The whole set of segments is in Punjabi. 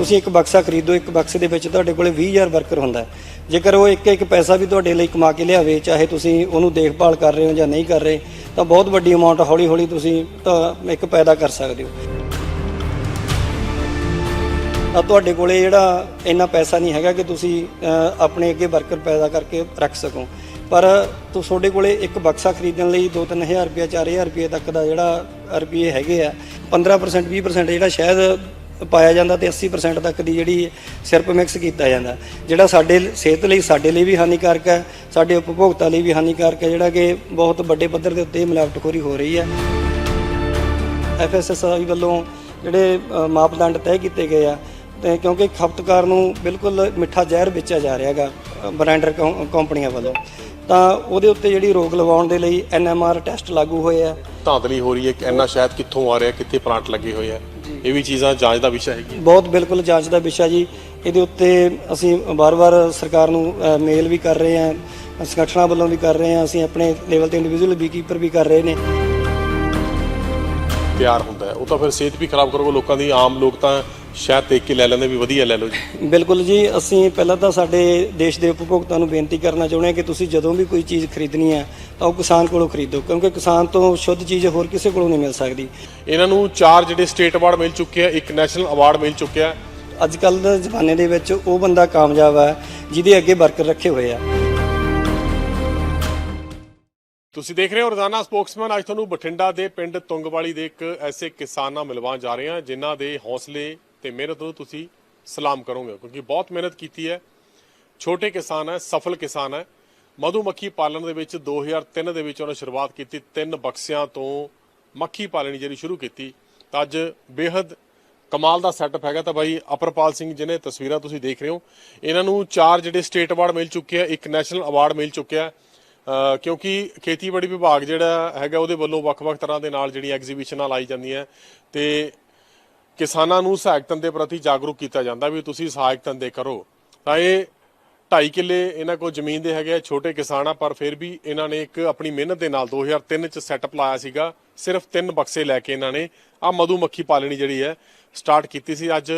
ਤੁਸੀਂ ਇੱਕ ਬਕਸਾ ਖਰੀਦੋ, ਇੱਕ ਬਕਸੇ ਦੇ ਵਿੱਚ ਤੁਹਾਡੇ ਕੋਲੇ 20000 ਵਰਕਰ ਹੁੰਦਾ ਜੇਕਰ ਉਹ ਇੱਕ ਇੱਕ ਪੈਸਾ ਵੀ ਤੁਹਾਡੇ ਲਈ ਕਮਾ ਕੇ ਲਿਆਵੇ, ਚਾਹੇ ਤੁਸੀਂ ਉਹਨੂੰ ਦੇਖਭਾਲ ਕਰ ਰਹੇ ਹੋ ਜਾਂ ਨਹੀਂ ਕਰ ਰਹੇ, ਤਾਂ ਬਹੁਤ ਵੱਡੀ ਅਮਾਉਂਟ ਹੌਲੀ ਹੌਲੀ ਤੁਸੀਂ ਤਾਂ ਇੱਕ ਪੈਦਾ ਕਰ ਸਕਦੇ ਹੋ। ਤਾਂ ਤੁਹਾਡੇ ਕੋਲੇ ਜਿਹੜਾ ਇੰਨਾ ਪੈਸਾ ਨਹੀਂ ਹੈਗਾ ਕਿ ਤੁਸੀਂ ਆਪਣੇ ਅੱਗੇ ਵਰਕਰ ਪੈਦਾ ਕਰਕੇ ਰੱਖ ਸਕੋ। ਪਰ ਤੁਹਾਡੇ ਕੋਲੇ ਇੱਕ ਬਕਸਾ ਖਰੀਦਣ ਲਈ 2-3000 ਰੁਪਏ 4000 ਰੁਪਏ ਤੱਕ ਦਾ ਜਿਹੜਾ ਰੁਪਏ ਹੈਗੇ ਆ 15% 20% ਜਿਹੜਾ ਸ਼ਾਇਦ ਪਾਇਆ ਜਾਂਦਾ ਤੇ 80% ਤੱਕ ਦੀ ਜਿਹੜੀ ਸਿਰਪ ਮਿਕਸ ਕੀਤਾ ਜਾਂਦਾ। ਜਿਹੜਾ ਸਾਡੇ ਸਿਹਤ ਲਈ ਸਾਡੇ ਲਈ ਵੀ ਹਾਨੀਕਾਰਕ ਹੈ ਸਾਡੇ ਉਪਭੋਗਤਾ ਲਈ ਵੀ ਹਾਨੀਕਾਰਕ ਹੈ ਜਿਹੜਾ ਕਿ ਬਹੁਤ ਵੱਡੇ ਪੱਧਰ ਦੇ ਉੱਤੇ ਮਿਲਾਵਟਖੋਰੀ ਹੋ ਰਹੀ ਹੈ। ਐਫਐਸਐਸਆਈ ਵੱਲੋਂ ਜਿਹੜੇ ਮਾਪਦੰਡ ਤੈਅ ਕੀਤੇ ਗਏ ਆ ਤੇ ਕਿਉਂਕਿ ਖਪਤਕਾਰ ਨੂੰ ਬਿਲਕੁਲ ਮਿੱਠਾ ਜ਼ਹਿਰ ਵੇਚਿਆ ਜਾ ਰਿਹਾ ਹੈਗਾ ਅ, ਬ੍ਰਾਂਡਰ ਕੰਪਨੀਆਂ ਵੱਲੋਂ। ਤਾਂ ਉਹਦੇ ਉੱਤੇ ਜਿਹੜੀ ਰੋਕ ਲਵਾਉਣ ਦੇ ਲਈ ਐਨਐਮਆਰ ਟੈਸਟ ਲਾਗੂ ਹੋਏ ਆ। ਧਾਂਦਲੀ ਹੋ ਰਹੀ ਹੈ ਕਿ ਇੰਨਾ ਸ਼ਾਇਦ ਕਿੱਥੋਂ ਆ ਰਿਹਾ ਕਿੱਥੇ ਪਲਾਂਟ ਲੱਗੇ ਹੋਏ ਆ? ਇਹ ਵੀ ਚੀਜ਼ਾਂ ਜਾਂਚ ਦਾ ਵਿਸ਼ਾ ਹੈਗੀ ਬਹੁਤ ਬਿਲਕੁਲ ਜਾਂਚ ਦਾ ਵਿਸ਼ਾ ਜੀ। ਇਹਦੇ ਉੱਤੇ ਅਸੀਂ ਵਾਰ-ਵਾਰ ਸਰਕਾਰ ਨੂੰ ਮੇਲ ਵੀ ਕਰ ਰਹੇ ਹਾਂ ਸੰਗਠਨਾਂ ਵੱਲੋਂ ਵੀ ਕਰ ਰਹੇ ਹਾਂ ਅਸੀਂ ਆਪਣੇ ਲੈਵਲ ਤੇ ਇੰਡੀਵਿਜੂਅਲ ਬੀਕੀਪਰ ਵੀ ਕਰ ਰਹੇ ਨੇ। ਤਿਆਰ ਹੁੰਦਾ ਉਹ ਤਾਂ ਫਿਰ ਸਿਹਤ ਵੀ ਖਰਾਬ ਕਰੂਗਾ ਲੋਕਾਂ ਦੀ। ਆਮ ਲੋਕ ਤਾਂ ਸ਼ਾਇਦ ਦੇਖ ਕੇ ਲੈ ਲੈਂਦੇ ਵੀ ਵਧੀਆ ਲੈ ਲਓ ਜੀ। ਬਿਲਕੁਲ ਜੀ ਅਸੀਂ ਪਹਿਲਾਂ ਤਾਂ ਸਾਡੇ ਦੇਸ਼ ਦੇ ਉਪਭੋਗਤਾ ਨੂੰ ਬੇਨਤੀ ਕਰਨਾ ਚਾਹੁੰਦੇ ਹਾਂ ਕਿ ਤੁਸੀਂ ਜਦੋਂ ਵੀ ਕੋਈ ਚੀਜ਼ ਖਰੀਦਣੀ ਹੈ ਤਾਂ ਉਹ ਕਿਸਾਨ ਕੋਲੋਂ ਖਰੀਦੋ ਕਿਉਂਕਿ ਕਿਸਾਨ ਤੋਂ ਸ਼ੁੱਧ ਚੀਜ਼ ਹੋਰ ਕਿਸੇ ਕੋਲੋਂ ਨਹੀਂ ਮਿਲ ਸਕਦੀ। ਇਹਨਾਂ ਨੂੰ ਚਾਰ ਜਿਹੜੇ ਸਟੇਟ ਅਵਾਰਡ ਮਿਲ ਚੁੱਕੇ ਆ ਇੱਕ ਨੈਸ਼ਨਲ ਅਵਾਰਡ ਮਿਲ ਚੁੱਕਿਆ। ਅੱਜ ਕੱਲ ਦੇ ਜ਼ਮਾਨੇ ਦੇ ਵਿੱਚ ਉਹ ਬੰਦਾ ਕਾਮਯਾਬ ਹੈ ਜਿਹਦੇ ਅੱਗੇ ਵਰਕਰ ਰੱਖੇ ਹੋਏ ਆ। ਤੁਸੀਂ ਦੇਖ ਰਹੇ ਹੋ ਰੋਜ਼ਾਨਾ ਸਪੋਕਸਮੈਨ ਅੱਜ ਤੁਹਾਨੂੰ ਬਠਿੰਡਾ ਦੇ ਪਿੰਡ ਤੁੰਗਵਾਲੀ ਦੇ ਇੱਕ ਐਸੇ ਕਿਸਾਨ ਨਾਲ ਮਿਲਵਾਉਣ ਜਾ ਰਹੇ ਹਾਂ ਜਿਨ੍ਹਾਂ ਦੇ ਹੌਸਲੇ ਤੇ ਮਿਹਨਤ ਨੂੰ ਤੁਸੀਂ ਸਲਾਮ ਕਰੋਗੇ, ਕਿਉਂਕਿ ਬਹੁਤ ਮਿਹਨਤ ਕੀਤੀ ਹੈ। ਛੋਟੇ ਕਿਸਾਨ ਹੈ, ਸਫਲ ਕਿਸਾਨ ਹੈ। ਮਧੂ ਮੱਖੀ ਪਾਲਣ ਦੇ ਵਿੱਚ 2003 ਦੇ ਵਿੱਚ ਉਹਨੇ ਸ਼ੁਰੂਆਤ ਕੀਤੀ, ਤਿੰਨ ਬਕਸਿਆਂ ਤੋਂ ਮੱਖੀ ਪਾਲਣੀ ਜਿਹੜੀ ਸ਼ੁਰੂ ਕੀਤੀ। ਤਾਂ ਅੱਜ ਬੇहद ਕਮਾਲ ਦਾ ਸੈਟਅਪ ਹੈਗਾ ਤਾਂ ਬਾਈ ਅਪਰਪਾਲ ਸਿੰਘ ਜਿਹਨੇ ਤਸਵੀਰਾਂ ਤੁਸੀਂ ਦੇਖ ਰਹੇ ਹੋ। ਇਹਨਾਂ ਨੂੰ ਚਾਰ ਜਿਹੜੇ ਸਟੇਟ ਅਵਾਰਡ ਮਿਲ ਚੁੱਕੇ ਆ, ਇੱਕ ਨੈਸ਼ਨਲ ਅਵਾਰਡ ਮਿਲ ਚੁੱਕਿਆ। ਕਿਉਂਕਿ ਖੇਤੀਬਾੜੀ ਵਿਭਾਗ ਜਿਹੜਾ ਹੈਗਾ, ਉਹਦੇ ਵੱਲੋਂ ਵੱਖ-ਵੱਖ ਤਰ੍ਹਾਂ ਦੇ ਨਾਲ ਜਿਹੜੀਆਂ ਐਗਜ਼ੀਬਿਸ਼ਨਾਂ ਲਾਈ ਜਾਂਦੀਆਂ। ਤੇ ਕਿਸਾਨਾਂ ਨੂੰ ਸਹਾਇਕ ਧੰਦੇ ਦੇ ਪ੍ਰਤੀ ਜਾਗਰੂਕ ਕੀਤਾ ਜਾਂਦਾ ਵੀ ਤੁਸੀਂ ਸਹਾਇਕ ਧੰਦੇ ਕਰੋ। ਤਾਂ ਇਹ ਢਾਈ ਕਿੱਲੇ ਇਹਨਾਂ ਕੋਲ ਜ਼ਮੀਨ ਦੇ ਹੈਗੇ ਆ, ਛੋਟੇ ਕਿਸਾਨ ਆ ਪਰ ਫਿਰ ਵੀ ਇਹਨਾਂ ਨੇ ਇੱਕ ਆਪਣੀ ਮਿਹਨਤ ਦੇ ਨਾਲ 2003 ਚ ਸੈਟਅਪ ਲਾਇਆ ਸੀਗਾ। ਸਿਰਫ ਤਿੰਨ ਬਕਸੇ ਲੈ ਕੇ ਇਹਨਾਂ ਨੇ ਆ ਮਧੂਮੱਖੀ ਪਾਲਣੀ ਜਿਹੜੀ ਹੈ ਸਟਾਰਟ ਕੀਤੀ ਸੀ। ਅੱਜ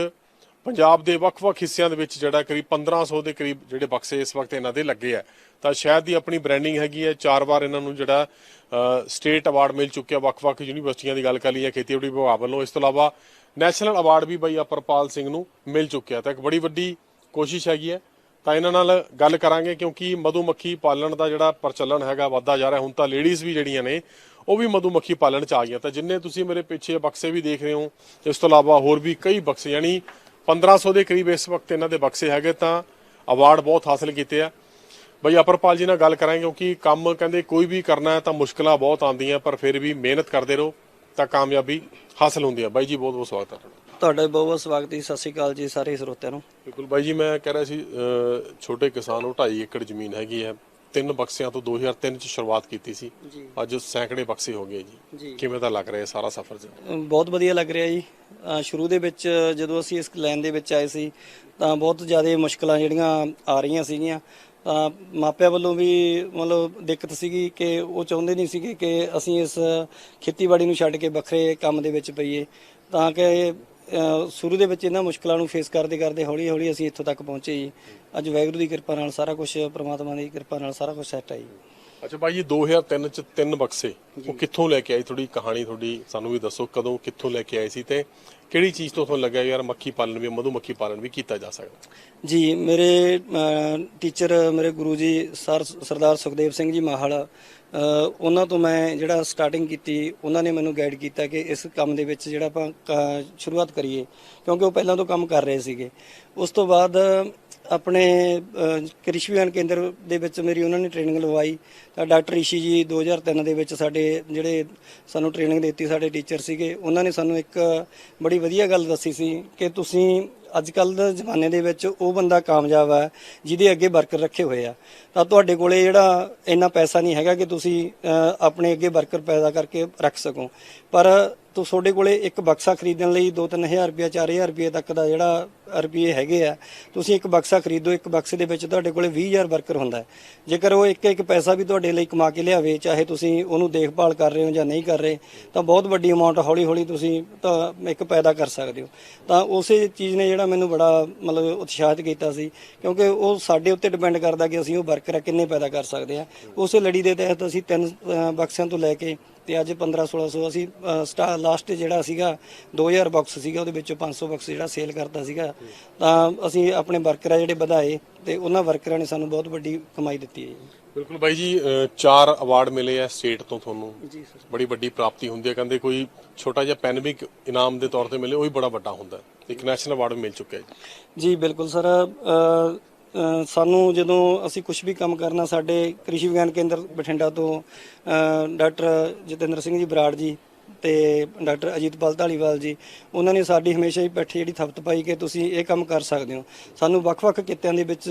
ਪੰਜਾਬ ਦੇ ਵੱਖ-ਵੱਖ ਹਿੱਸਿਆਂ ਦੇ ਵਿੱਚ ਜਿਹੜਾ ਕਰੀਬ 1500 ਦੇ ਕਰੀਬ ਜਿਹੜੇ ਬਕਸੇ ਇਸ ਵਕਤ ਇਹਨਾਂ ਦੇ ਲੱਗੇ ਆ। ਤਾਂ ਸ਼ਾਇਦ ਦੀ ਆਪਣੀ ਬ੍ਰਾਂਡਿੰਗ ਹੈਗੀ ਹੈ ਚਾਰ ਵਾਰ ਇਹਨਾਂ ਨੂੰ ਜਿਹੜਾ ਸਟੇਟ ਅਵਾਰਡ ਮਿਲ ਚੁੱਕਿਆ ਵੱਖ-ਵੱਖ ਯੂਨੀਵਰਸਿਟੀਆਂ ਦੀ ਗੱਲ ਕਰ ਲਈਏ ਖੇਤੀਬਾੜੀ ਵਿਭਾਗ ਵੱਲੋਂ। ਇਸ ਤੋਂ ਇਲਾਵਾ ਨੈਸ਼ਨਲ ਅਵਾਰਡ ਵੀ ਬਾਈ ਅਪਰਪਾਲ ਸਿੰਘ ਨੂੰ ਮਿਲ ਚੁੱਕਿਆ ਤਾਂ ਇੱਕ ਬੜੀ ਵੱਡੀ ਕੋਸ਼ਿਸ਼ ਹੈਗੀ ਹੈ। ਤਾਂ ਇਹਨਾਂ ਨਾਲ ਗੱਲ ਕਰਾਂਗੇ ਕਿਉਂਕਿ ਮਧੂਮੱਖੀ ਪਾਲਣ ਦਾ ਜਿਹੜਾ ਪ੍ਰਚਲਨ ਹੈਗਾ, ਵੱਧਦਾ ਜਾ ਰਿਹਾ। ਹੁਣ ਤਾਂ ਲੇਡੀਜ਼ ਵੀ ਜਿਹੜੀਆਂ ਨੇ, ਉਹ ਵੀ ਮਧੂਮੱਖੀ ਪਾਲਣ ਚ ਆ ਗਈਆਂ। ਤਾਂ ਜਿੰਨੇ ਤੁਸੀਂ ਮੇਰੇ ਪਿੱਛੇ ਬਕਸੇ ਵੀ ਦੇਖ ਰਹੇ ਹੋ, ਇਸ ਤੋਂ ਇਲਾਵਾ ਹੋਰ ਵੀ ਕਈ ਬਕਸੇ, ਯਾਨੀ 1500 ਦੇ ਕਰੀਬ ਇਸ ਵਕਤ ਇਹਨਾਂ ਦੇ ਬਕਸੇ ਹੈਗੇ, ਤਾਂ ਅਵਾਰਡ ਬਹੁਤ ਹਾਸਲ ਕੀਤੇ ਆ। ਬਈ ਅਪਰਪਾਲ ਜੀ ਨਾਲ ਗੱਲ ਕਰਾਂਗੇ ਕਿਉਂਕਿ ਕੰਮ ਕਹਿੰਦੇ ਕੋਈ ਵੀ ਕਰਨਾ ਹੈ ਤਾਂ ਮੁਸ਼ਕਲਾਂ ਬਹੁਤ ਆਉਂਦੀਆਂ, ਪਰ ਫਿਰ ਵੀ ਮਿਹਨਤ ਕਰਦੇ ਰਹੋ। ਤਾਂ ਕਾਮਯਾਬੀ ਹਾਸਲ ਹੁੰਦੀ ਹੈ ਬਾਈ ਜੀ ਬਹੁਤ ਬਹੁਤ ਸਵਾਗਤ ਹੈ ਤੁਹਾਡਾ। ਤੁਹਾਡਾ ਬਹੁਤ ਬਹੁਤ ਸਵਾਗਤ ਜੀ। ਸਤਿ ਸ਼੍ਰੀ ਅਕਾਲ ਜੀ ਸਾਰੇ ਸਰੋਤਿਆਂ ਨੂੰ। ਬਿਲਕੁਲ ਬਾਈ ਜੀ ਮੈਂ ਕਹਿ ਰਿਹਾ ਸੀ ਛੋਟੇ ਕਿਸਾਨ ਨੂੰ 2.5 ਏਕੜ ਜ਼ਮੀਨ ਹੈਗੀ ਹੈ। ਤਿੰਨ ਬਕਸਿਆਂ ਤੋਂ 2003 ਚ ਸ਼ੁਰੂਆਤ ਕੀਤੀ ਸੀ। ਜੀ। ਅੱਜ ਸੈਂਕੜੇ ਬਕਸੇ ਹੋ ਗਏ ਜੀ। ਜੀ। ਕਿਵੇਂ ਦਾ ਲੱਗ ਰਿਹਾ ਸਾਰਾ ਸਫ਼ਰ ਜੀ? ਬਹੁਤ ਵਧੀਆ ਲੱਗ ਰਿਹਾ ਜੀ। ਅ, ਸ਼ੁਰੂ ਦੇ ਵਿੱਚ ਜਦੋਂ ਅਸੀਂ ਇਸ ਲਾਈਨ ਦੇ ਵਿੱਚ ਆਏ ਸੀ ਤਾਂ ਬਹੁਤ ਜ਼ਿਆਦਾ ਮੁਸ਼ਕਲਾਂ ਜਿਹੜੀਆਂ ਆ ਰਹੀਆਂ ਸੀਗੀਆਂ। ਮਾਪਿਆਂ ਵੱਲੋਂ ਵੀ ਮਤਲਬ ਦਿੱਕਤ ਸੀਗੀ ਕਿ ਉਹ ਚਾਹੁੰਦੇ ਨਹੀਂ ਸੀਗੇ ਕਿ ਅਸੀਂ ਇਸ ਖੇਤੀਬਾੜੀ ਨੂੰ ਛੱਡ ਕੇ ਵੱਖਰੇ ਕੰਮ ਦੇ ਵਿੱਚ ਪਈਏ। ਤਾਂ ਕਿ ਸ਼ੁਰੂ ਦੇ ਵਿੱਚ ਇਹਨਾਂ ਮੁਸ਼ਕਲਾਂ ਨੂੰ ਫੇਸ ਕਰਦੇ ਕਰਦੇ ਹੌਲੀ ਹੌਲੀ ਅਸੀਂ ਇੱਥੋਂ ਤੱਕ ਪਹੁੰਚੇ ਜੀ। ਅੱਜ ਵਾਹਿਗੁਰੂ ਦੀ ਕਿਰਪਾ ਨਾਲ ਸਾਰਾ ਕੁਝ ਪ੍ਰਮਾਤਮਾ ਦੀ ਕਿਰਪਾ ਨਾਲ ਸਾਰਾ ਕੁਝ ਸੈੱਟ ਹੈ ਜੀ। ਅੱਛਾ ਬਾਈ ਜੀ 2003 ਚ ਤਿੰਨ ਬਕਸੇ। ਉਹ ਕਿੱਥੋਂ ਲੈ ਕੇ ਆਈ ਥੋੜੀ ਕਹਾਣੀ ਤੁਹਾਡੀ ਸਾਨੂੰ ਵੀ ਦੱਸੋ ਕਦੋਂ ਕਿੱਥੋਂ ਲੈ ਕੇ ਆਏ ਸੀ ਤੇ ਕਿਹੜੀ ਚੀਜ਼ ਤੋਂ ਤੁਹਾਨੂੰ ਲੱਗਿਆ ਯਾਰ ਮੱਖੀ ਪਾਲਣ ਵੀ ਮਧੂ ਮੱਖੀ ਪਾਲਣ ਵੀ ਕੀਤਾ ਜਾ ਸਕਦਾ? ਜੀ ਮੇਰੇ ਟੀਚਰ ਮੇਰੇ ਗੁਰੂ ਜੀ ਸਰ ਸਰਦਾਰ ਸੁਖਦੇਵ ਸਿੰਘ ਜੀ ਮਾਹਲ ਉਹਨਾਂ ਤੋਂ ਮੈਂ ਜਿਹੜਾ ਸਟਾਰਟਿੰਗ ਕੀਤੀ ਉਹਨਾਂ ਨੇ ਮੈਨੂੰ ਗਾਈਡ ਕੀਤਾ ਕਿ ਇਸ ਕੰਮ ਦੇ ਵਿੱਚ ਜਿਹੜਾ ਆਪਾਂ ਸ਼ੁਰੂਆਤ ਕਰੀਏ ਕਿਉਂਕਿ ਉਹ ਪਹਿਲਾਂ ਤੋਂ ਕੰਮ ਕਰ ਰਹੇ ਸੀਗੇ। ਉਸ ਤੋਂ ਬਾਅਦ ਆਪਣੇ ਕ੍ਰਿਸ਼ੀ ਵਿਗਿਆਨ ਕੇਂਦਰ ਦੇ ਵਿੱਚ ਮੇਰੀ ਉਹਨਾਂ ਨੇ ਟ੍ਰੇਨਿੰਗ ਲਵਾਈ। ਤਾਂ ਡਾਕਟਰ ਈਸ਼ੀ ਜੀ 2003 ਦੇ ਵਿੱਚ ਸਾਡੇ ਜਿਹੜੇ ਸਾਨੂੰ ਟ੍ਰੇਨਿੰਗ ਦਿੱਤੀ ਸਾਡੇ ਟੀਚਰ ਸੀਗੇ, ਉਹਨਾਂ ਨੇ ਸਾਨੂੰ ਇੱਕ ਬੜੀ ਵਧੀਆ ਗੱਲ ਦੱਸੀ ਸੀ ਕਿ ਤੁਸੀਂ ਅੱਜ ਕੱਲ ਦੇ ਜ਼ਮਾਨੇ ਦੇ ਵਿੱਚ ਉਹ ਬੰਦਾ ਕਾਮਯਾਬ ਹੈ ਜਿਹਦੇ ਅੱਗੇ ਵਰਕਰ ਰੱਖੇ ਹੋਏ ਆ। ਤਾਂ ਤੁਹਾਡੇ ਕੋਲੇ ਜਿਹੜਾ ਇੰਨਾ ਪੈਸਾ ਨਹੀਂ ਹੈਗਾ ਕਿ ਤੁਸੀਂ ਆਪਣੇ ਅੱਗੇ ਵਰਕਰ ਪੈਦਾ ਕਰਕੇ ਰੱਖ ਸਕੋ। ਪਰ ਤੋ ਤੁਹਾਡੇ ਕੋਲੇ ਇੱਕ ਬਕਸਾ ਖਰੀਦਣ ਲਈ 2-3000 ਰੁਪਏ 4000 ਰੁਪਏ ਤੱਕ ਦਾ ਜਿਹੜਾ ਰੁਪਏ ਹੈਗੇ ਆ, ਤੁਸੀਂ ਇੱਕ ਬਕਸਾ ਖਰੀਦੋ, ਇੱਕ ਬਕਸੇ ਦੇ ਵਿੱਚ ਤੁਹਾਡੇ ਕੋਲੇ 20000 ਵਰਕਰ ਹੁੰਦਾ ਹੈ। ਜੇਕਰ ਉਹ ਇੱਕ ਇੱਕ ਪੈਸਾ ਵੀ ਤੁਹਾਡੇ ਲਈ ਕਮਾ ਕੇ ਲਿਆਵੇ, ਚਾਹੇ ਤੁਸੀਂ ਉਹਨੂੰ ਦੇਖਭਾਲ ਕਰ ਰਹੇ ਹੋ ਜਾਂ ਨਹੀਂ ਕਰ ਰਹੇ, ਤਾਂ ਬਹੁਤ ਵੱਡੀ ਅਮਾਉਂਟ ਹੌਲੀ ਹੌਲੀ ਤੁਸੀਂ ਤਾਂ ਇੱਕ ਪੈਦਾ ਕਰ ਸਕਦੇ ਹੋ। ਤਾਂ ਉਸੇ ਚੀਜ਼ ਨੇ ਜਿਹੜਾ ਮੈਨੂੰ ਬੜਾ ਮਤਲਬ ਉਤਸ਼ਾਹਿਤ ਕੀਤਾ ਸੀ, ਕਿਉਂਕਿ ਉਹ ਸਾਡੇ ਉੱਤੇ ਡਿਪੈਂਡ ਕਰਦਾ ਕਿ ਅਸੀਂ ਉਹ ਵਰਕਰ ਕਿੰਨੇ ਪੈਦਾ ਕਰ ਸਕਦੇ ਆ ਉਸੇ ਲੜੀ ਦੇ ਤਹਿਤ ਅਸੀਂ ਤਿੰਨ ਬਕਸਿਆਂ ਤੋਂ ਲੈ ਕੇ ਤੇ ਅੱਜ 15 1600 ਅਸੀਂ ਸਟਾ ਲਾਸਟ ਜਿਹੜਾ ਸੀਗਾ 2000 ਬਾਕਸ ਸੀਗਾ ਉਹਦੇ ਵਿੱਚੋਂ 500 ਬਾਕਸ ਜਿਹੜਾ ਸੇਲ ਕਰਤਾ ਸੀਗਾ। ਤਾਂ ਅਸੀਂ ਆਪਣੇ ਵਰਕਰ ਆ ਜਿਹੜੇ ਵਧਾਏ ਤੇ ਉਹਨਾਂ ਵਰਕਰਾਂ ਨੇ ਸਾਨੂੰ ਬਹੁਤ ਵੱਡੀ ਕਮਾਈ ਦਿੱਤੀ ਹੈ ਜੀ। ਬਿਲਕੁਲ ਬਾਈ ਜੀ ਚਾਰ ਅਵਾਰਡ ਮਿਲੇ ਆ ਸਟੇਟ ਤੋਂ ਤੁਹਾਨੂੰ। ਜੀ ਸਰ ਬੜੀ ਵੱਡੀ ਪ੍ਰਾਪਤੀ ਹੁੰਦੀ ਹੈ। ਕਹਿੰਦੇ ਕੋਈ ਛੋਟਾ ਜਿਹਾ ਪੈਨ ਵੀ ਇੱਕ ਇਨਾਮ ਦੇ ਤੌਰ ਤੇ ਮਿਲੇ ਉਹ ਵੀ ਬੜਾ ਵੱਡਾ ਹੁੰਦਾ। ਇੱਕ ਨੈਸ਼ਨਲ ਅਵਾਰਡ ਮਿਲ ਚੁੱਕਿਆ ਜੀ। ਜੀ ਬਿਲਕੁਲ ਸਰ ਸਾਨੂੰ ਜਦੋਂ ਅਸੀਂ ਕੁਝ ਵੀ ਕੰਮ ਕਰਨਾ, ਸਾਡੇ ਕ੍ਰਿਸ਼ੀ ਵਿਗਿਆਨ ਕੇਂਦਰ ਬਠਿੰਡਾ ਤੋਂ ਡਾਕਟਰ ਜਤਿੰਦਰ ਸਿੰਘ ਜੀ ਬਰਾੜ ਜੀ ਤੇ ਡਾਕਟਰ ਅਜੀਤਪਾਲ ਢਾਲੀਵਾਲ ਜੀ, ਉਹਨਾਂ ਨੇ ਸਾਡੀ ਹਮੇਸ਼ਾ ਹੀ ਪੈਠੀ ਜਿਹੜੀ ਥਪਤ ਪਾਈ ਕਿ ਤੁਸੀਂ ਇਹ ਕੰਮ ਕਰ ਸਕਦੇ ਹੋ। ਸਾਨੂੰ ਵੱਖ-ਵੱਖ ਕਿੱਤਿਆਂ ਦੇ ਵਿੱਚ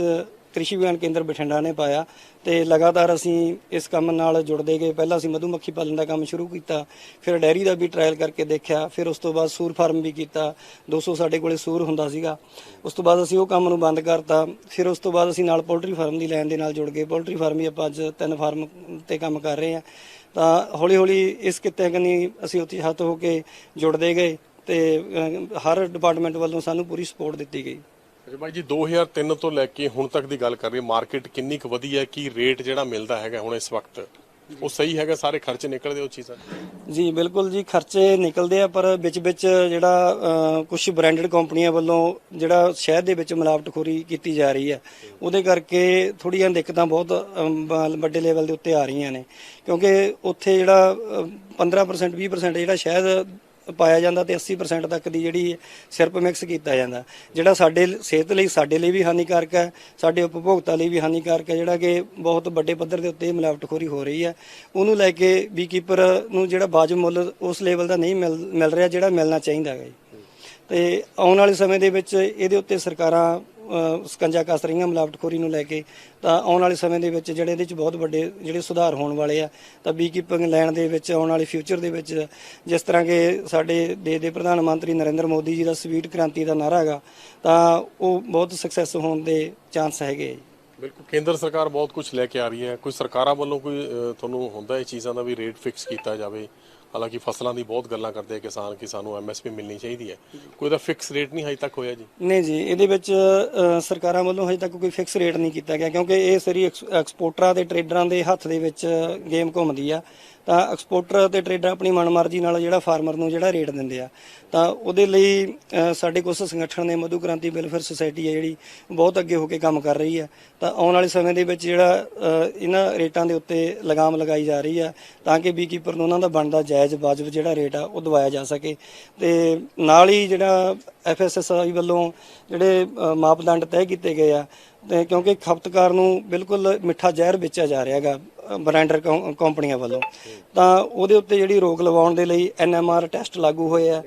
ਕ੍ਰਿਸ਼ੀ ਵਿਗਿਆਨ ਕੇਂਦਰ ਬਠਿੰਡਾ ਨੇ ਪਾਇਆ ਤੇ ਲਗਾਤਾਰ ਅਸੀਂ ਇਸ ਕੰਮ ਨਾਲ ਜੁੜਦੇ ਗਏ। ਪਹਿਲਾਂ ਅਸੀਂ ਮਧੂਮੱਖੀ ਪਾਲਣ ਦਾ ਕੰਮ ਸ਼ੁਰੂ ਕੀਤਾ, ਫਿਰ ਡੈਰੀ ਦਾ ਵੀ ਟਰਾਇਲ ਕਰਕੇ ਦੇਖਿਆ, ਫਿਰ ਉਸ ਤੋਂ ਬਾਅਦ ਸੂਰ ਫਾਰਮ ਵੀ ਕੀਤਾ। 200 ਸਾਡੇ ਕੋਲੇ ਸੂਰ ਹੁੰਦਾ ਸੀਗਾ। ਉਸ ਤੋਂ ਬਾਅਦ ਅਸੀਂ ਉਹ ਕੰਮ ਨੂੰ ਬੰਦ ਕਰਤਾ। ਫਿਰ ਉਸ ਤੋਂ ਬਾਅਦ ਅਸੀਂ ਨਾਲ ਪੋਲਟਰੀ ਫਾਰਮ ਦੀ ਲਾਈਨ ਦੇ ਨਾਲ ਜੁੜ ਗਏ। ਪੋਲਟਰੀ ਫਾਰਮ ਵੀ ਆਪਾਂ ਅੱਜ ਤਿੰਨ ਫਾਰਮ ਤੇ ਕੰਮ ਕਰ ਰਹੇ ਹਾਂ। ਤਾਂ ਹੌਲੀ ਹੌਲੀ ਇਸ ਕਿੱਤੇ ਕੰਨੀ ਅਸੀਂ ਉਤਸ਼ਾਹਿਤ ਹੋ ਕੇ ਜੁੜਦੇ ਗਏ ਤੇ ਹਰ ਡਿਪਾਰਟਮੈਂਟ ਵੱਲੋਂ ਸਾਨੂੰ ਪੂਰੀ ਸਪੋਰਟ ਦਿੱਤੀ ਗਈ। ਅੱਛਾ ਬਾਈ ਜੀ 2003 ਤੋਂ ਲੈ ਕੇ ਹੁਣ ਤੱਕ ਦੀ ਗੱਲ ਕਰ ਰਹੀ ਮਾਰਕੀਟ ਕਿੰਨੀ ਕੁ ਵਧੀ ਹੈ ਕੀ ਰੇਟ ਜਿਹੜਾ ਮਿਲਦਾ ਹੈਗਾ ਹੁਣ ਇਸ ਵਕਤ? ਉਹ ਸਹੀ ਹੈਗਾ ਸਾਰੇ ਖਰਚੇ ਨਿਕਲਦੇ ਉਹ ਚੀਜ਼ਾਂ ਜੀ ਬਿਲਕੁਲ ਜੀ ਖਰਚੇ ਨਿਕਲਦੇ ਆ ਪਰ ਵਿੱਚ ਵਿੱਚ ਜਿਹੜਾ ਕੁਝ ਬ੍ਰਾਂਡਡ ਕੰਪਨੀਆਂ ਵੱਲੋਂ ਜਿਹੜਾ ਸ਼ਹਿਰ ਦੇ ਵਿੱਚ ਮਿਲਾਵਟਖੋਰੀ ਕੀਤੀ ਜਾ ਰਹੀ ਹੈ ਉਹਦੇ ਕਰਕੇ ਥੋੜ੍ਹੀਆਂ ਦਿੱਕਤਾਂ ਬਹੁਤ ਅਮ, ਬ- ਵੱਡੇ ਲੈਵਲ ਦੇ ਉੱਤੇ ਆ ਰਹੀਆਂ ਨੇ। ਕਿਉਂਕਿ ਉੱਥੇ ਜਿਹੜਾ ਅ, 15% 20% ਜਿਹੜਾ ਸ਼ਹਿਦ ਪਾਇਆ ਜਾਂਦਾ ਤੇ 80% ਤੱਕ ਦੀ ਜਿਹੜੀ ਸਿਰਪ ਮਿਕਸ ਕੀਤਾ ਜਾਂਦਾ। ਜਿਹੜਾ ਸਾਡੇ ਸਿਹਤ ਲਈ ਸਾਡੇ ਲਈ ਵੀ ਹਾਨੀਕਾਰਕ ਹੈ, ਸਾਡੇ ਉਪਭੋਗਤਾ ਲਈ ਵੀ ਹਾਨੀਕਾਰਕ ਹੈ, ਜਿਹੜਾ ਕਿ ਬਹੁਤ ਵੱਡੇ ਪੱਧਰ ਦੇ ਉੱਤੇ ਮਿਲਾਵਟਖੋਰੀ ਹੋ ਰਹੀ ਹੈ। ਉਹਨੂੰ ਲੈ ਕੇ ਬੀਕੀਪਰ ਨੂੰ ਜਿਹੜਾ ਵਾਜਬ ਮੁੱਲ ਉਸ ਲੈਵਲ ਦਾ ਨਹੀਂ ਮਿਲ ਮਿਲ ਰਿਹਾ ਜਿਹੜਾ ਮਿਲਣਾ ਚਾਹੀਦਾ ਹੈ ਜੀ। ਤੇ ਆਉਣ ਵਾਲੇ ਸਮੇਂ ਦੇ ਵਿੱਚ ਇਹਦੇ ਉੱਤੇ ਸਰਕਾਰਾਂ ਸਕੰਜਾ ਕੱਸ ਰਹੀਆਂ ਮਿਲਾਵਟਖੋਰੀ ਨੂੰ ਲੈ ਕੇ, ਤਾਂ ਆਉਣ ਵਾਲੇ ਸਮੇਂ ਦੇ ਵਿੱਚ ਜਿਹੜੇ ਇਹਦੇ ਵਿੱਚ ਬਹੁਤ ਵੱਡੇ ਜਿਹੜੇ ਸੁਧਾਰ ਹੋਣ ਵਾਲੇ ਆ, ਤਾਂ ਬੀਕੀਪਿੰਗ ਲੈਣ ਦੇ ਵਿੱਚ, ਆਉਣ ਵਾਲੇ ਫਿਊਚਰ ਦੇ ਵਿੱਚ, ਜਿਸ ਤਰ੍ਹਾਂ ਕਿ ਸਾਡੇ ਦੇਸ਼ ਦੇ ਪ੍ਰਧਾਨ ਮੰਤਰੀ ਨਰਿੰਦਰ ਮੋਦੀ ਜੀ ਦਾ ਸਵੀਟ ਕ੍ਰਾਂਤੀ ਦਾ ਨਾਰਾ ਹੈਗਾ, ਤਾਂ ਉਹ ਬਹੁਤ ਸਕਸੈਸ ਹੋਣ ਦੇ ਚਾਂਸ ਹੈਗੇ ਆ ਜੀ। ਬਿਲਕੁਲ, ਕੇਂਦਰ ਸਰਕਾਰ ਬਹੁਤ ਕੁਝ ਲੈ ਕੇ ਆ ਰਹੀ ਹੈ। ਕੋਈ ਸਰਕਾਰਾਂ ਵੱਲੋਂ ਕੋਈ ਤੁਹਾਨੂੰ ਹੁੰਦਾ ਇਹ ਚੀਜ਼ਾਂ ਦਾ ਵੀ ਰੇਟ ਫਿਕਸ ਕੀਤਾ ਜਾਵੇ? ਹਾਲਾਂਕਿ ਫਸਲਾਂ ਦੀ ਬਹੁਤ ਗੱਲਾਂ ਕਰਦੇ ਆ ਕਿਸਾਨ ਕਿ ਸਾਨੂੰ ਐਮਐਸਪੀ ਮਿਲਣੀ ਚਾਹੀਦੀ ਹੈ। ਕੋਈ ਦਾ ਫਿਕਸ ਰੇਟ ਨਹੀਂ ਹਜੇ ਤੱਕ ਹੋਇਆ ਜੀ। ਨਹੀਂ ਜੀ, ਇਹਦੇ ਵਿੱਚ ਸਰਕਾਰਾਂ ਵੱਲੋਂ ਹਜੇ ਤੱਕ ਕੋਈ ਫਿਕਸ ਰੇਟ ਨਹੀਂ ਕੀਤਾ ਗਿਆ ਕਿਉਂਕਿ ਇਹ ਸਾਰੀ ਐਕਸਪੋਰਟਰਾਂ ਤੇ ਟਰੇਡਰਾਂ ਦੇ ਹੱਥ ਦੇ ਵਿੱਚ ਗੇਮ ਘੁੰਮਦੀ ਆ। ਤਾਂ ਐਕਸਪੋਰਟਰ ਤੇ ਟਰੇਡਰ ਆਪਣੀ ਮਨਮਰਜ਼ੀ ਨਾਲ ਜਿਹੜਾ ਫਾਰਮਰ ਨੂੰ ਜਿਹੜਾ ਰੇਟ ਦਿੰਦੇ ਆ, ਤਾਂ ਉਹਦੇ ਲਈ ਸਾਡੇ ਕੁਝ ਸੰਗਠਨ ਨੇ ਮਧੂ ਕ੍ਰਾਂਤੀ ਵੈਲਫੇਅਰ ਸੁਸਾਇਟੀ ਹੈ ਜਿਹੜੀ, ਬਹੁਤ ਅੱਗੇ ਹੋ ਕੇ ਕੰਮ ਕਰ ਰਹੀ ਹੈ। ਤਾਂ ਆਉਣ ਵਾਲੇ ਸਮੇਂ ਦੇ ਵਿੱਚ ਜਿਹੜਾ ਇਹਨਾਂ ਰੇਟਾਂ ਦੇ ਉੱਤੇ ਲਗਾਮ ਲਗਾਈ ਜਾ ਰਹੀ ਹੈ, ਤਾਂ ਕਿ ਬੀਕੀਪਰ ਨੂੰ ਉਹਨਾਂ ਦਾ ਬਣਦਾ ਜਾਇਜ਼ ਵਾਜਬ ਜਿਹੜਾ ਰੇਟ ਆ, ਉਹ ਦਵਾਇਆ ਜਾ ਸਕੇ। ਤੇ ਨਾਲ ਹੀ ਜਿਹੜਾ ਐਫਐਸਐਸਆਈ ਵੱਲੋਂ ਜਿਹੜੇ ਮਾਪਦੰਡ ਤੈਅ ਕੀਤੇ ਗਏ ਆ ਤੇ ਕਿਉਂਕਿ ਖਪਤਕਾਰ ਨੂੰ ਬਿਲਕੁਲ ਮਿੱਠਾ ਜ਼ਹਿਰ ਵੇਚਿਆ ਜਾ ਰਿਹਾ ਹੈਗਾ ਅ, ਬ੍ਰਾਂਡਰ ਕੰਪਨੀਆਂ ਵੱਲੋਂ। ਤਾਂ ਉਹਦੇ ਉੱਤੇ ਜਿਹੜੀ ਰੋਕ ਲਗਾਉਣ ਦੇ ਲਈ ਐਨਐਮਆਰ ਟੈਸਟ ਲਾਗੂ ਹੋਏ ਆ।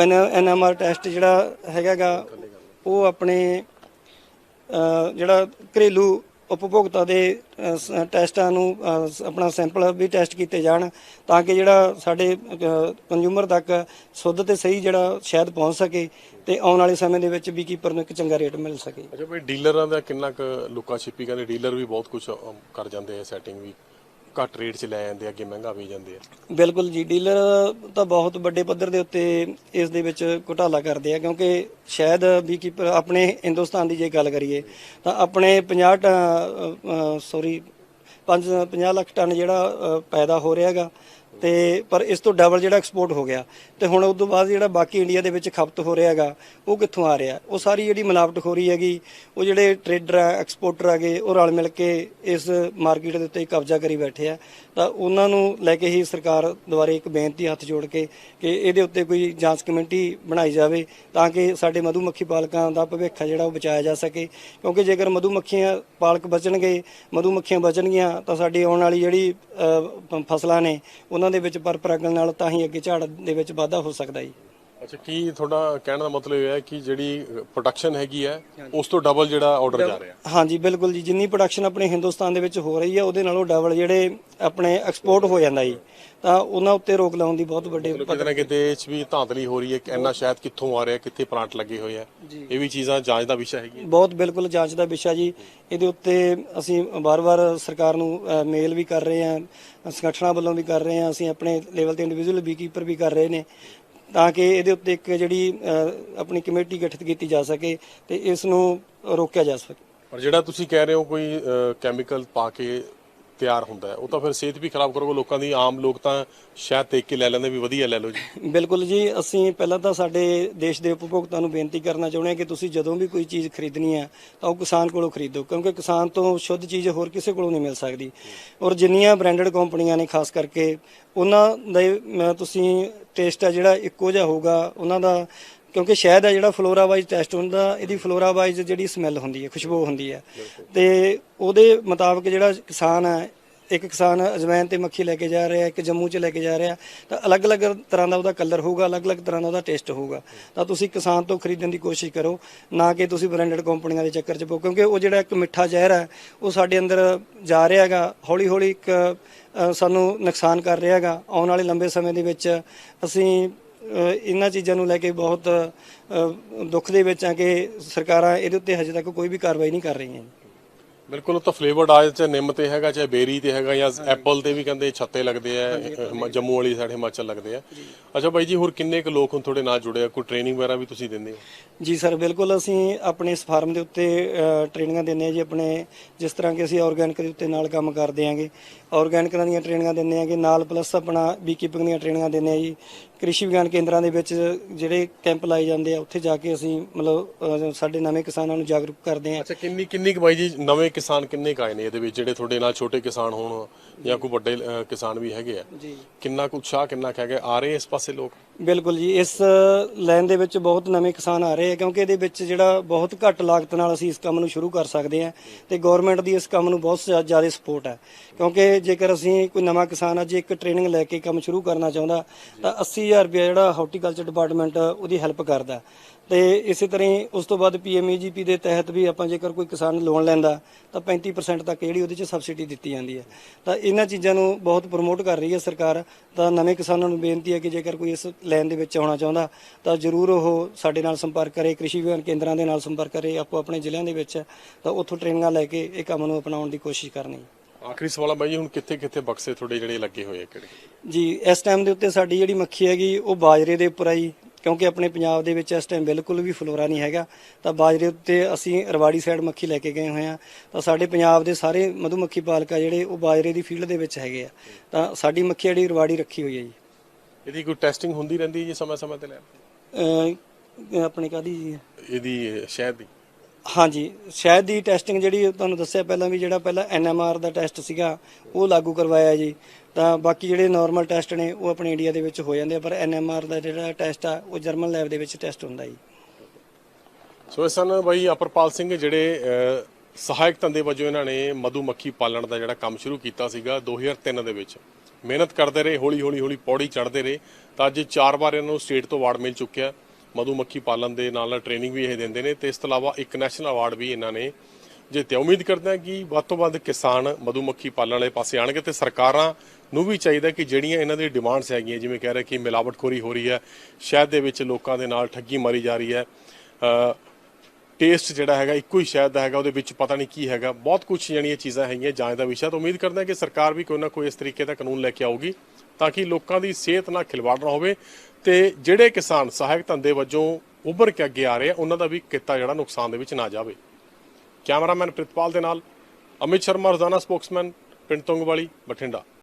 ਐਨਐਮਆਰ ਟੈਸਟ ਜਿਹੜਾ ਹੈਗਾਗਾ ਉਹ ਆਪਣੇ ਜਿਹੜਾ ਘਰੇਲੂ ਉਪਭੋਗਤਾ ਦੇ ਅ, ਸ- ਟੈਸਟਾਂ ਨੂੰ ਅ, ਸ- ਆਪਣਾ ਸੈਂਪਲ ਵੀ ਟੈਸਟ ਕੀਤੇ ਜਾਣ ਤਾਂ ਕਿ ਜਿਹੜਾ ਸਾਡੇ ਕੰਜੂਮਰ ਤੱਕ ਸ਼ੁੱਧ ਤੇ ਸਹੀ ਜਿਹੜਾ ਸ਼ਾਇਦ ਪਹੁੰਚ ਸਕੇ ਤੇ ਆਉਣ ਵਾਲੇ ਸਮੇਂ ਦੇ ਵਿੱਚ ਵੀ ਕੀਪਰ ਨੂੰ ਇੱਕ ਚੰਗਾ ਰੇਟ ਮਿਲ ਸਕੇ। ਅੱਛਾ ਬਈ ਡੀਲਰਾਂ ਦਾ ਕਿੰਨਾ ਕੁ ਲੁਕਾ ਛਿਪੀ ਕਹਿੰਦੇ ਡੀਲਰ ਵੀ ਬਹੁਤ ਕੁਝ ਕਰ ਜਾਂਦੇ ਆ ਸੈਟਿੰਗ ਵੀ। ਘੱਟ ਰੇਟ 'ਚ ਲੈ ਜਾਂਦੇ ਆ ਅੱਗੇ ਮਹਿੰਗਾ ਵੇਚ ਜਾਂਦੇ ਆ। ਬਿਲਕੁਲ ਜੀ ਡੀਲਰ ਤਾਂ ਬਹੁਤ ਵੱਡੇ ਪੱਧਰ ਦੇ ਉੱਤੇ ਇਸ ਦੇ ਵਿੱਚ ਘੁਟਾਲਾ ਕਰਦੇ ਆ ਕਿਉਂਕਿ ਸ਼ਾਇਦ ਵੀ ਕੀ ਆਪਣੇ ਹਿੰਦੁਸਤਾਨ ਦੀ ਜੇ ਗੱਲ ਕਰੀਏ ਤਾਂ ਆਪਣੇ 50 ਸੌਰੀ 50 ਲੱਖ ਟਨ ਜਿਹੜਾ ਅ, ਪੈਦਾ ਹੋ ਰਿਹਾ ਹੈਗਾ ਤੇ ਪਰ ਇਸ ਤੋਂ ਡਬਲ ਜਿਹੜਾ ਐਕਸਪੋਰਟ ਹੋ ਗਿਆ ਤੇ ਹੁਣ ਉਸ ਤੋਂ ਬਾਅਦ ਜਿਹੜਾ ਬਾਕੀ ਇੰਡੀਆ ਦੇ ਵਿੱਚ ਖਪਤ ਹੋ ਰਿਹਾ ਹੈਗਾ, ਉਹ ਕਿੱਥੋਂ ਆ ਰਿਹਾ? ਉਹ ਸਾਰੀ ਜਿਹੜੀ ਮਿਲਾਵਟਖੋਰੀ ਹੈਗੀ, ਉਹ ਜਿਹੜੇ ਟਰੇਡਰ ਆ ਐਕਸਪੋਰਟਰ ਹੈਗੇ ਉਹ ਰਲ ਮਿਲ ਕੇ ਇਸ ਮਾਰਕੀਟ ਦੇ ਉੱਤੇ ਕਬਜ਼ਾ ਕਰੀ ਬੈਠੇ ਆ। ਤਾਂ ਉਹਨਾਂ ਨੂੰ ਲੈ ਕੇ ਹੀ ਸਰਕਾਰ ਦੁਆਰੇ ਇੱਕ ਬੇਨਤੀ ਹੱਥ ਜੋੜ ਕੇ ਕਿ ਇਹਦੇ ਉੱਤੇ ਕੋਈ ਜਾਂਚ ਕਮੇਟੀ ਬਣਾਈ ਜਾਵੇ ਤਾਂ ਕਿ ਸਾਡੇ ਮਧੂਮੱਖੀ ਪਾਲਕਾਂ ਦਾ ਭਵਿੱਖ ਜਿਹੜਾ ਉਹ ਬਚਾਇਆ ਜਾ ਸਕੇ। ਕਿਉਂਕਿ ਜੇਕਰ ਮਧੂਮੱਖੀਆਂ ਪਾਲਕ ਬਚਣਗੇ, ਮਧੂਮੱਖੀਆਂ ਬਚਣਗੀਆਂ ਤਾਂ ਸਾਡੀ ਆਉਣ ਵਾਲੀ ਜਿਹੜੀ ਫਸਲਾਂ ਨੇ ਉਹਨਾਂ ਦੇ ਵਿੱਚ ਪਰ ਪਰਾਗਣ ਨਾਲ ਤਾਂ ਹੀ ਅੱਗੇ ਝਾੜ ਦੇ ਵਿੱਚ ਵਾਧਾ ਹੋ ਸਕਦਾ ਜੀ। ਅੱਛਾ ਕੀ ਤੁਹਾਡਾ ਕਹਿਣ ਦਾ ਮਤਲਬ ਇਹ ਹੈ ਕਿ ਜਿਹੜੀ ਪ੍ਰੋਡਕਸ਼ਨ ਹੈਗੀ ਹੈ ਉਸ ਤੋਂ ਡਬਲ ਜਿਹੜਾ ਆਰਡਰ ਜਾ ਰਿਹਾ? ਹਾਂਜੀ ਬਿਲਕੁਲ ਜੀ। ਜਿੰਨੀ ਪ੍ਰੋਡਕਸ਼ਨ ਆਪਣੇ ਹਿੰਦੁਸਤਾਨ ਦੇ ਵਿੱਚ ਹੋ ਰਹੀ ਹੈ ਉਹਦੇ ਨਾਲੋਂ ਡਬਲ ਜਿਹੜੇ ਆਪਣੇ ਐਕਸਪੋਰਟ ਹੋ ਜਾਂਦਾ ਜੀ। ਤਾਂ ਉਹਨਾਂ ਉੱਤੇ ਰੋਕ ਲਾਉਣ ਦੀ ਬਹੁਤ ਵੱਡੇ ਕਿਤੇ ਨਾ ਕਿਤੇ ਇਹ 'ਚ ਵੀ ਧਾਂਦਲੀ ਹੋ ਰਹੀ ਹੈ ਕਿ ਇੰਨਾ ਸ਼ਾਇਦ ਕਿੱਥੋਂ ਆ ਰਿਹਾ ਕਿੱਥੇ ਪਲਾਂਟ ਲੱਗੇ ਹੋਏ ਆ। ਇਹ ਵੀ ਚੀਜ਼ਾਂ ਜਾਂਚ ਦਾ ਵਿਸ਼ਾ ਹੈਗੀ ਬਹੁਤ ਬਿਲਕੁਲ ਜਾਂਚ ਦਾ ਵਿਸ਼ਾ ਜੀ। ਇਹਦੇ ਉੱਤੇ ਅਸੀਂ ਵਾਰ-ਵਾਰ ਸਰਕਾਰ ਨੂੰ ਮੇਲ ਵੀ ਕਰ ਰਹੇ ਹਾਂ ਸੰਗਠਨਾਂ ਵੱਲੋਂ ਵੀ ਕਰ ਰਹੇ ਹਾਂ। ਅਸੀਂ ਆਪਣੇ ਲੈਵਲ ਤੇ ਇੰਡੀਵਿਜੂਅਲ ਬੀਕੀਪਰ ਵੀ ਕਰ ਰਹੇ ਨੇ। ਤਾਂ ਕਿ ਇਹਦੇ ਉੱਤੇ ਇੱਕ ਜਿਹੜੀ ਅ, ਆਪਣੀ ਕਮੇਟੀ ਗਠਿਤ ਕੀਤੀ ਜਾ ਸਕੇ ਤੇ ਇਸ ਨੂੰ ਰੋਕਿਆ ਜਾ ਸਕੇ। ਪਰ ਜਿਹੜਾ ਤੁਸੀਂ ਕਹਿ ਰਹੇ ਹੋ ਕੋਈ ਕੈਮੀਕਲ ਪਾ ਕੇ ਤਿਆਰ ਹੁੰਦਾ ਹੈ। ਉਹ ਤਾਂ ਫਿਰ ਸਿਹਤ ਵੀ ਖਰਾਬ ਕਰੋਗੇ ਲੋਕਾਂ ਦੀ। ਆਮ ਲੋਕ ਤਾਂ ਸ਼ਾਇਦ ਦੇਖ ਕੇ ਲੈ ਲੈਂਦੇ ਵੀ ਵਧੀਆ ਲੈ ਲਓ ਜੀ। ਬਿਲਕੁਲ ਜੀ, ਅਸੀਂ ਪਹਿਲਾਂ ਤਾਂ ਸਾਡੇ ਦੇਸ਼ ਦੇ ਉਪਭੋਗਤਾ ਨੂੰ ਬੇਨਤੀ ਕਰਨਾ ਚਾਹੁੰਦੇ ਹਾਂ ਕਿ ਤੁਸੀਂ ਜਦੋਂ ਵੀ ਕੋਈ ਚੀਜ਼ ਖਰੀਦਣੀ ਹੈ ਤਾਂ ਉਹ ਕਿਸਾਨ ਕੋਲੋਂ ਖਰੀਦੋ, ਕਿਉਂਕਿ ਕਿਸਾਨ ਤੋਂ ਸ਼ੁੱਧ ਚੀਜ਼ ਹੋਰ ਕਿਸੇ ਕੋਲੋਂ ਨਹੀਂ ਮਿਲ ਸਕਦੀ। ਔਰ ਜਿੰਨੀਆਂ ਬ੍ਰਾਂਡਡ ਕੰਪਨੀਆਂ ਨੇ ਖਾਸ ਕਰਕੇ, ਉਹਨਾਂ ਦੇ ਤੁਸੀਂ ਟੇਸਟ ਆ ਜਿਹੜਾ ਇੱਕੋ ਜਿਹਾ ਹੋਊਗਾ, ਉਹਨਾਂ ਦਾ ਕਿਉਂਕਿ ਸ਼ਹਿਦ ਹੈ ਜਿਹੜਾ ਫਲੋਰਾ ਵਾਈਜ਼ ਟੈਸਟ ਹੁੰਦਾ, ਇਹਦੀ ਫਲੋਰਾ ਵਾਈਜ਼ ਜਿਹੜੀ ਸਮੈਲ ਹੁੰਦੀ ਹੈ, ਖੁਸ਼ਬੂ ਹੁੰਦੀ ਹੈ। ਤੇ ਉਹਦੇ ਮੁਤਾਬਕ ਜਿਹੜਾ ਕਿਸਾਨ ਹੈ, ਇੱਕ ਕਿਸਾਨ ਅਜਵਾਇਨ ਤੇ ਮੱਖੀ ਲੈ ਕੇ ਜਾ ਰਿਹਾ, ਇੱਕ ਜੰਮੂ ਚ ਲੈ ਕੇ ਜਾ ਰਿਹਾ, ਤਾਂ ਅਲੱਗ-ਅਲੱਗ ਤਰ੍ਹਾਂ ਦਾ ਉਹਦਾ ਕਲਰ ਹੋਊਗਾ, ਅਲੱਗ-ਅਲੱਗ ਤਰ੍ਹਾਂ ਦਾ ਉਹਦਾ ਟੇਸਟ ਹੋਊਗਾ। ਤਾਂ ਤੁਸੀਂ ਕਿਸਾਨ ਤੋਂ ਖਰੀਦਣ ਦੀ ਕੋਸ਼ਿਸ਼ ਕਰੋ, ਨਾ ਕਿ ਤੁਸੀਂ ਬ੍ਰਾਂਡਡ ਕੰਪਨੀਆਂ ਦੇ ਚੱਕਰ 'ਚ ਪਓ, ਕਿਉਂਕਿ ਉਹ ਜਿਹੜਾ ਇੱਕ ਮਿੱਠਾ ਜ਼ਹਿਰ ਹੈ, ਉਹ ਸਾਡੇ ਅੰਦਰ ਜਾ ਰਿਹਾ ਹੈਗਾ, ਹੌਲੀ-ਹੌਲੀ ਇੱਕ ਸਾਨੂੰ ਨੁਕਸਾਨ ਕਰ ਰਿਹਾ ਹੈਗਾ। ਆਉਣ ਵਾਲੇ ਲੰਬੇ ਸਮੇਂ ਦੇ ਵਿੱਚ ਅਸੀਂ ਇਹਨਾਂ ਚੀਜ਼ਾਂ ਨੂੰ ਲੈ ਕੇ ਬਹੁਤ ਦੁੱਖ ਦੇ ਵਿੱਚ ਆ ਕਿ ਸਰਕਾਰਾਂ ਇਹਦੇ ਉੱਤੇ ਹਜੇ ਤੱਕ ਕੋਈ ਵੀ ਕਾਰਵਾਈ ਨਹੀਂ ਕਰ ਰਹੀਆਂ ਬਿਲਕੁਲ ਉਹ ਤਾਂ ਫਲੇਵਰਡ ਆ ਚਾਹੇ ਨਿੰਮ ਤੇ ਹੈਗਾ ਚਾਹੇ ਬੇਰੀ ਤੇ ਹੈਗਾ ਜਾਂ ਐਪਲ ਤੇ ਵੀ ਕਹਿੰਦੇ ਛੱਤੇ ਲੱਗਦੇ ਆ ਹਿਮ- ਜੰਮੂ ਵਾਲੀ ਸਾਈਡ ਹਿਮਾਚਲ ਲੱਗਦੇ ਆ। ਅੱਛਾ ਬਾਈ ਜੀ ਹੋਰ ਕਿੰਨੇ ਕੁ ਲੋਕ ਹੁਣ ਤੁਹਾਡੇ ਨਾਲ ਜੁੜੇ ਆ? ਕੋਈ ਟ੍ਰੇਨਿੰਗ ਵਗੈਰਾ ਵੀ ਤੁਸੀਂ ਦਿੰਦੇ ਹੋ? ਜੀ ਸਰ ਬਿਲਕੁਲ ਅਸੀਂ ਆਪਣੇ ਇਸ ਫਾਰਮ ਦੇ ਉੱਤੇ ਅ, ਟ੍ਰੇਨਿੰਗਾਂ ਦਿੰਦੇ ਹਾਂ ਜੀ ਆਪਣੇ ਜਿਸ ਤਰ੍ਹਾਂ ਕਿ ਅਸੀਂ ਆਰਗੈਨਿਕ ਦੇ ਉੱਤੇ ਨਾਲ ਕੰਮ ਕਰਦੇ ਆਂਗੇ। ਆਰਗੈਨਿਕਾਂ ਦੀਆਂ ਟ੍ਰੇਨਿੰਗਾਂ ਦਿੰਦੇ ਆਂਗੇ ਨਾਲ ਪਲੱਸ ਆਪਣਾ ਬੀਕੀਪਿੰਗ ਦੀਆਂ ਟ੍ਰੇਨਿੰਗਾਂ ਦਿੰਦੇ ਆ ਜੀ। ਕ੍ਰਿਸ਼ੀ ਵਿਗਿਆਨ ਕੇਂਦਰਾਂ ਦੇ ਵਿੱਚ ਜਿਹੜੇ ਕੈਂਪ ਲਾਏ ਜਾਂਦੇ ਆ ਉੱਥੇ ਜਾ ਕੇ ਅਸੀਂ ਮਤਲਬ ਅ, ਸਾਡੇ ਨਵੇਂ ਕਿਸਾਨਾਂ ਨੂੰ ਜਾਗਰੂਕ ਕਰਦੇ ਆ। ਅੱਛਾ ਕਿੰਨੀ ਕਿੰਨੀ ਕੁ ਬਾਈ ਜੀ ਨਵੇਂ ਕਿਸਾਨ ਕਿੰਨੇ ਕੁ ਆਏ ਨੇ ਇਹਦੇ ਵਿੱਚ? ਜਿਹੜੇ ਤੁਹਾਡੇ ਨਾਲ ਛੋਟੇ ਕਿਸਾਨ ਹੋਣ ਜਾਂ ਕੋਈ ਵੱਡੇ ਅ, ਕਿਸਾਨ ਵੀ ਹੈਗੇ ਆ। ਜੀ। ਕਿੰਨਾ ਕੁ ਉਤਸ਼ਾਹ ਕਿੰਨਾ ਕੁ ਹੈਗਾ? ਆ ਰਹੇ ਇਸ ਪਾਸੇ ਲੋਕ? ਬਿਲਕੁਲ ਜੀ ਇਸ ਲਾਈਨ ਦੇ ਵਿੱਚ ਬਹੁਤ ਨਵੇਂ ਕਿਸਾਨ ਆ ਰਹੇ ਆ ਕਿਉਂਕਿ ਇਹਦੇ ਵਿੱਚ ਜਿਹੜਾ ਬਹੁਤ ਘੱਟ ਲਾਗਤ ਨਾਲ ਅਸੀਂ ਇਸ ਕੰਮ ਨੂੰ ਸ਼ੁਰੂ ਕਰ ਸਕਦੇ ਹਾਂ ਤੇ ਗਵਰਨਮੈਂਟ ਦੀ ਇਸ ਕੰਮ ਨੂੰ ਬਹੁਤ ਜ਼ਿਆ- ਜ਼ਿਆਦਾ ਸਪੋਰਟ ਹੈ ਕਿਉਂਕਿ ਜੇਕਰ ਅਸੀਂ ਕੋਈ ਨਵਾਂ ਕਿਸਾਨ ਅੱਜ ਇੱਕ ਟ੍ਰੇਨਿੰਗ ਲੈ ਕੇ ਕੰਮ ਸ਼ੁਰੂ ਕਰਨਾ ਚਾਹੁੰਦਾ ਤਾਂ 80000 ਰੁਪਏ ਜਿਹੜਾ ਹਾਰਟੀਕਲਚਰ ਡਿਪਾਰਟਮੈਂਟ ਉਹਦੀ ਹੈਲਪ ਕਰਦਾ। ਤੇ ਇਸੇ ਤਰ੍ਹਾਂ ਹੀ ਉਸ ਤੋਂ ਬਾਅਦ ਪੀਐਮਈਜੀਪੀ ਦੇ ਤਹਿਤ ਵੀ ਆਪਾਂ ਜੇਕਰ ਕੋਈ ਕਿਸਾਨ ਲੋਨ ਲੈਂਦਾ ਤਾਂ 35% ਤੱਕ ਜਿਹੜੀ ਉਹਦੇ 'ਚ ਸਬਸਿਡੀ ਦਿੱਤੀ ਜਾਂਦੀ ਹੈ। ਤਾਂ ਇਹਨਾਂ ਚੀਜ਼ਾਂ ਨੂੰ ਬਹੁਤ ਪ੍ਰਮੋਟ ਕਰ ਰਹੀ ਹੈ ਸਰਕਾਰ, ਤਾਂ ਨਵੇਂ ਕਿਸਾਨਾਂ ਨੂੰ ਬੇਨਤੀ ਹੈ ਕਿ ਜੇਕਰ ਕੋਈ ਇਸ ਲਾਈਨ ਦੇ ਵਿੱਚ ਆਉਣਾ ਚਾਹੁੰਦਾ, ਤਾਂ ਜ਼ਰੂਰ ਉਹ ਸਾਡੇ ਨਾਲ ਸੰਪਰਕ ਕਰੇ, ਕ੍ਰਿਸ਼ੀ ਵਿਗਿਆਨ ਕੇਂਦਰਾਂ ਦੇ ਨਾਲ ਸੰਪਰਕ ਕਰੇ ਆਪੋ ਆਪਣੇ ਜ਼ਿਲ੍ਹਿਆਂ ਦੇ ਵਿੱਚ, ਤਾਂ ਉੱਥੋਂ ਟ੍ਰੇਨਿੰਗਾਂ ਲੈ ਕੇ ਇਹ ਕੰਮ ਨੂੰ ਅਪਣਾਉਣ ਦੀ ਕੋਸ਼ਿਸ਼ ਕਰਨੀ ਆਖਰੀ ਸਵਾਲ ਆ ਬਾਈ ਜੀ ਹੁਣ ਕਿੱਥੇ ਕਿੱਥੇ ਬਕਸੇ ਤੁਹਾਡੇ ਜਿਹੜੇ ਲੱਗੇ ਹੋਏ ਆ ਕਿਹੜੇ? ਜੀ ਇਸ ਟਾਈਮ ਦੇ ਉੱਤੇ ਸਾਡੀ ਜਿਹੜੀ ਮੱਖੀ ਹੈਗੀ ਉਹ ਬਾਜਰੇ ਦੇ ਉੱਪਰ ਆਈ ਕਿਉਂਕਿ ਆਪਣੇ ਪੰਜਾਬ ਦੇ ਵਿੱਚ ਇਸ ਟਾਈਮ ਬਿਲਕੁਲ ਵੀ ਫਲੋਰਾ ਨਹੀਂ ਹੈਗਾ। ਤਾਂ ਬਾਜਰੇ ਉੱਤੇ ਅਸੀਂ ਰਵਾੜੀ ਸਾਈਡ ਮੱਖੀ ਲੈ ਕੇ ਗਏ ਹੋਏ ਆ। ਤਾਂ ਸਾਡੇ ਪੰਜਾਬ ਦੇ ਸਾਰੇ ਮਧੂਮੱਖੀ ਪਾਲਕ ਆ ਜਿਹੜੇ ਉਹ ਬਾਜਰੇ ਦੀ ਫੀਲਡ ਦੇ ਵਿੱਚ ਹੈਗੇ ਆ। ਤਾਂ ਸਾਡੀ ਮੱਖੀ ਜਿਹੜੀ ਰਵਾੜੀ ਰੱਖੀ ਹੋਈ ਹੈ ਜੀ। ਇਹਦੀ ਕੋਈ ਟੈਸਟਿੰਗ ਹੁੰਦੀ ਰਹਿੰਦੀ ਹੈ ਜੀ ਸਮੇਂ ਸਮੇਂ ਤੇ ਲੈ ਅਹ ਆਪਣੇ ਕਾਦੀ ਜੀ? ਇਹਦੀ ਸ਼ਹਿਦ ਦੀ। ਹਾਂਜੀ, ਸ਼ਾਇਦ ਦੀ ਟੈਸਟਿੰਗ ਜਿਹੜੀ ਤੁਹਾਨੂੰ ਦੱਸਿਆ ਪਹਿਲਾਂ ਵੀ ਜਿਹੜਾ ਪਹਿਲਾਂ ਐਨਐਮਆਰ ਦਾ ਟੈਸਟ ਸੀਗਾ, ਉਹ ਲਾਗੂ ਕਰਵਾਇਆ ਜੀ। ਤਾਂ ਬਾਕੀ ਜਿਹੜੇ ਨਾਰਮਲ ਟੈਸਟ ਨੇ, ਉਹ ਆਪਣੇ ਇੰਡੀਆ ਦੇ ਵਿੱਚ ਹੋ ਜਾਂਦੇ ਆ, ਪਰ ਐਨਐਮਆਰ ਦਾ ਜਿਹੜਾ ਟੈਸਟ ਆ, ਉਹ ਜਰਮਨ ਲੈਬ ਦੇ ਵਿੱਚ ਟੈਸਟ ਹੁੰਦਾ ਜੀ। ਸੋ ਇਹ ਸਨ ਬਾਈ ਅਪਰਪਾਲ ਸਿੰਘ ਜਿਹੜੇ ਸਹਾਇਕ ਧੰਦੇ ਵਜੋਂ ਇਹਨਾਂ ਨੇ ਮਧੂ ਮੱਖੀ ਪਾਲਣ ਦਾ ਜਿਹੜਾ ਕੰਮ ਸ਼ੁਰੂ ਕੀਤਾ ਸੀਗਾ 2003 ਦੇ ਵਿੱਚ। ਮਿਹਨਤ ਕਰਦੇ ਰਹੇ ਹੌਲੀ ਹੌਲੀ ਹੌਲੀ ਪੌੜੀ ਚੜ੍ਹਦੇ ਰਹੇ। ਤਾਂ ਅੱਜ ਚਾਰ ਵਾਰ ਇਹਨਾਂ ਨੂੰ ਸਟੇਟ ਤੋਂ ਵਾਰਡ ਮਿਲ ਚੁੱਕਿਆ। ਮਧੂਮੱਖੀ ਪਾਲਣ ਦੇ ਨਾਲ ਨਾਲ ਟ੍ਰੇਨਿੰਗ ਵੀ ਇਹ ਦਿੰਦੇ ਨੇ ਤੇ ਇਸ ਤੋਂ ਇਲਾਵਾ ਇੱਕ ਨੈਸ਼ਨਲ ਅਵਾਰਡ ਵੀ ਇਹਨਾਂ ਨੇ ਜਿੱਤਿਆ। ਉਮੀਦ ਕਰਦੇ ਹਾਂ ਕਿ ਵੱਧ ਤੋਂ ਵੱਧ ਕਿਸਾਨ ਮਧੂਮੱਖੀ ਪਾਲਣ ਵਾਲੇ ਪਾਸੇ ਆਣਗੇ ਤੇ ਸਰਕਾਰਾਂ ਨੂੰ ਵੀ ਚਾਹੀਦਾ ਕਿ ਜਿਹੜੀਆਂ ਇਹਨਾਂ ਦੀ ਡਿਮਾਂਡਸ ਹੈਗੀਆਂ, ਜਿਵੇਂ ਕਹਿ ਰਹੇ ਕਿ ਮਿਲਾਵਟਖੋਰੀ ਹੋ ਰਹੀ ਹੈ, ਸ਼ਹਿਦ ਦੇ ਵਿੱਚ ਲੋਕਾਂ ਦੇ ਨਾਲ ਠੱਗੀ ਮਾਰੀ ਜਾ ਰਹੀ ਹੈ ਟੇਸਟ ਜਿਹੜਾ ਹੈਗਾ, ਇੱਕੋ ਹੀ ਸ਼ਾਇਦ ਦਾ ਹੈਗਾ, ਉਹਦੇ ਵਿੱਚ ਪਤਾ ਨਹੀਂ ਕੀ ਹੈਗਾ, ਬਹੁਤ ਕੁਝ ਜਿਹੜੀਆਂ ਚੀਜ਼ਾਂ ਹੈਗੀਆਂ ਜਾਂਚ ਦਾ ਵਿਸ਼ਾ। ਤਾਂ ਉਮੀਦ ਕਰਦੇ ਹਾਂ ਕਿ ਸਰਕਾਰ ਵੀ ਕੋਈ ਨਾ ਕੋਈ ਇਸ ਤਰੀਕੇ ਦਾ ਕਾਨੂੰਨ ਲੈ ਕੇ ਆਊਗੀ, ਤਾਂ ਕਿ ਲੋਕਾਂ ਦੀ ਸਿਹਤ ਨਾਲ ਖਿਲਵਾੜ ਨਾ ਹੋਵੇ। ਤੇ ਜਿਹੜੇ ਕਿਸਾਨ ਸਹਾਇਕ ਧੰਦੇ ਵਜੋਂ ਉੱਭਰ ਕੇ ਅੱਗੇ ਆ ਰਹੇ ਆ, ਉਹਨਾਂ ਦਾ ਵੀ ਕਿੱਤਾ ਜਿਹੜਾ ਨੁਕਸਾਨ ਦੇ ਵਿੱਚ ਨਾ ਜਾਵੇ। ਕੈਮਰਾਮੈਨ ਪ੍ਰਿਤਪਾਲ ਦੇ ਨਾਲ, ਅਮਿਤ ਸ਼ਰਮਾ, ਰੋਜ਼ਾਨਾ ਸਪੋਕਸਮੈਨ, ਪਿੰਡ ਤੁੰਗਵਾਲੀ, ਬਠਿੰਡਾ।